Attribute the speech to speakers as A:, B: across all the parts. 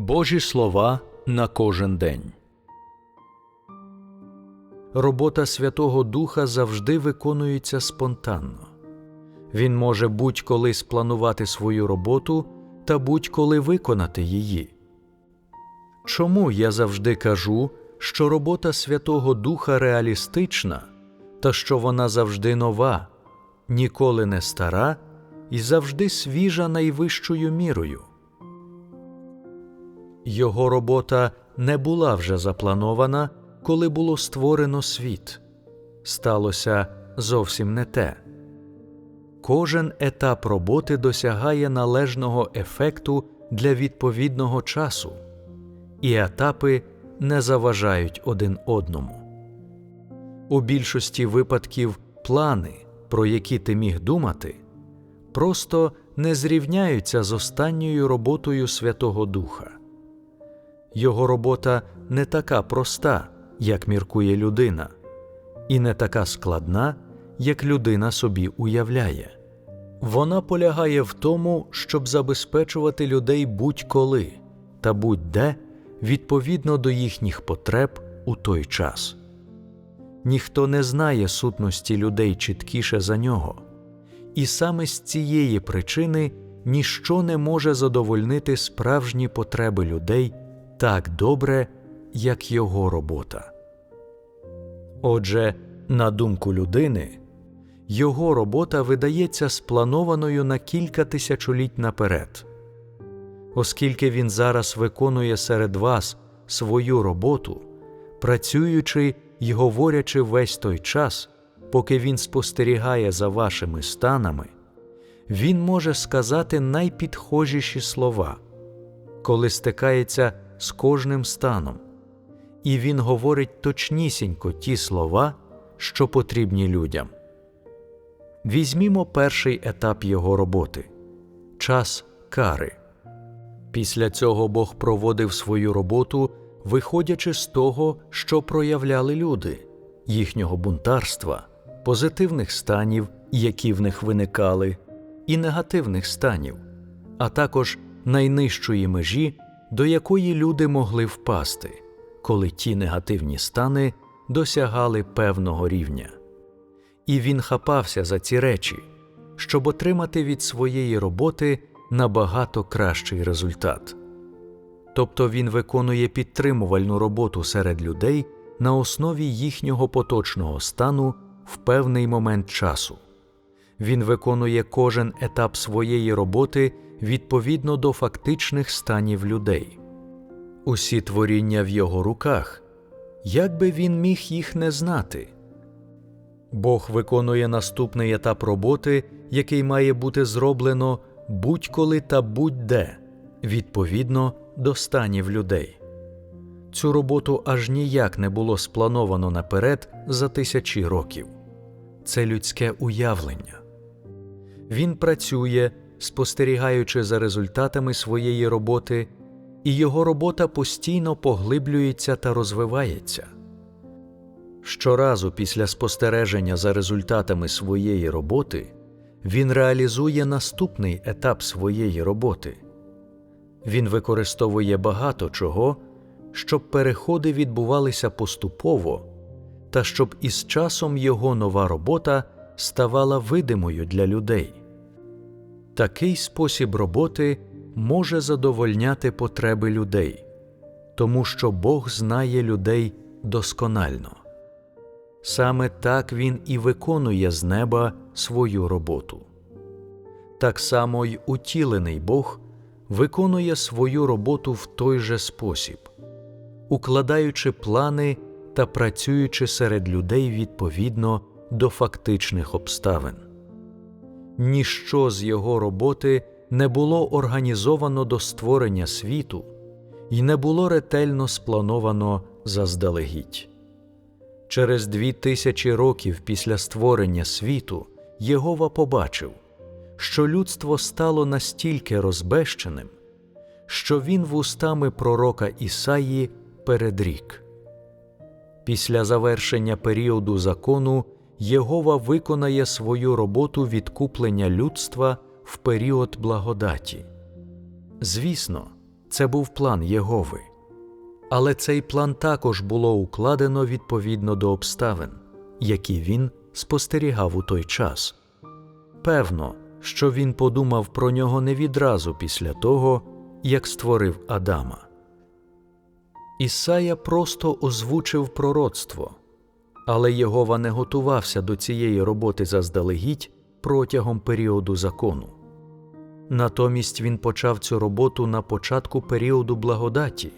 A: Божі слова на кожен день. Робота Святого Духа завжди виконується спонтанно. Він може будь-коли спланувати свою роботу та будь-коли виконати її. Чому я завжди кажу, що робота Святого Духа реалістична та що вона завжди нова, ніколи не стара і завжди свіжа найвищою мірою? Його робота не була вже запланована, коли було створено світ. Сталося зовсім не те. Кожен етап роботи досягає належного ефекту для відповідного часу, і етапи не заважають один одному. У більшості випадків плани, про які ти міг думати, просто не зрівняються з останньою роботою Святого Духа. Його робота не така проста, як міркує людина, і не така складна, як людина собі уявляє. Вона полягає в тому, щоб забезпечувати людей будь-коли та будь-де відповідно до їхніх потреб у той час. Ніхто не знає сутності людей чіткіше за нього, і саме з цієї причини ніщо не може задовольнити справжні потреби людей так добре, як його робота. Отже, на думку людини, його робота видається спланованою на кілька тисячоліть наперед. Оскільки він зараз виконує серед вас свою роботу, працюючи й говорячи весь той час, поки він спостерігає за вашими станами, він може сказати найпідхожіші слова, коли стикається з кожним станом, і він говорить точнісінько ті слова, що потрібні людям. Візьмімо перший етап його роботи час кари. Після цього Бог проводив свою роботу, виходячи з того, що проявляли люди, їхнього бунтарства, позитивних станів, які в них виникали, і негативних станів, а також найнижчої межі, до якої люди могли впасти, коли ті негативні стани досягали певного рівня. І він хапався за ці речі, щоб отримати від своєї роботи набагато кращий результат. Тобто він виконує підтримувальну роботу серед людей на основі їхнього поточного стану в певний момент часу. Він виконує кожен етап своєї роботи відповідно до фактичних станів людей. Усі творіння в його руках, як би він міг їх не знати. Бог виконує наступний етап роботи, який має бути зроблено будь-коли та будь-де, відповідно до станів людей. Цю роботу аж ніяк не було сплановано наперед за тисячі років. Це людське уявлення. Він працює, спостерігаючи за результатами своєї роботи, і його робота постійно поглиблюється та розвивається. Щоразу після спостереження за результатами своєї роботи він реалізує наступний етап своєї роботи. Він використовує багато чого, щоб переходи відбувалися поступово, та щоб із часом його нова робота ставала видимою для людей. Такий спосіб роботи може задовольняти потреби людей, тому що Бог знає людей досконально. Саме так він і виконує з неба свою роботу. Так само й утілений Бог виконує свою роботу в той же спосіб, укладаючи плани та працюючи серед людей відповідно до фактичних обставин. Ніщо з його роботи не було організовано до створення світу і не було ретельно сплановано заздалегідь. Через дві тисячі років після створення світу Єгова побачив, що людство стало настільки розбещеним, що він вустами пророка Ісаї передрік. Після завершення періоду закону Єгова виконає свою роботу відкуплення людства в період благодаті. Звісно, Це був план Єгови. Але цей план також було укладено відповідно до обставин, які він спостерігав у той час. Певно, що він подумав про нього не відразу після того, як створив Адама. Ісая просто озвучив пророцтво, але Єгова не готувався до цієї роботи заздалегідь протягом періоду закону. Натомість він почав цю роботу на початку періоду благодаті,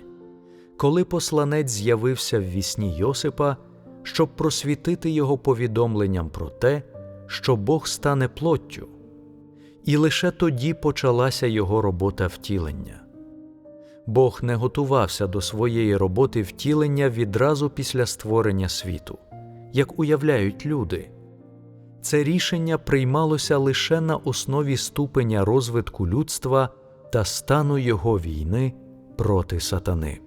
A: коли посланець з'явився в вісні Йосипа, щоб просвітити його повідомленням про те, що Бог стане плоттю, і лише тоді почалася його робота втілення. Бог не готувався до своєї роботи втілення відразу після створення світу, як уявляють люди. Це рішення приймалося лише на основі ступеня розвитку людства та стану його війни проти сатани.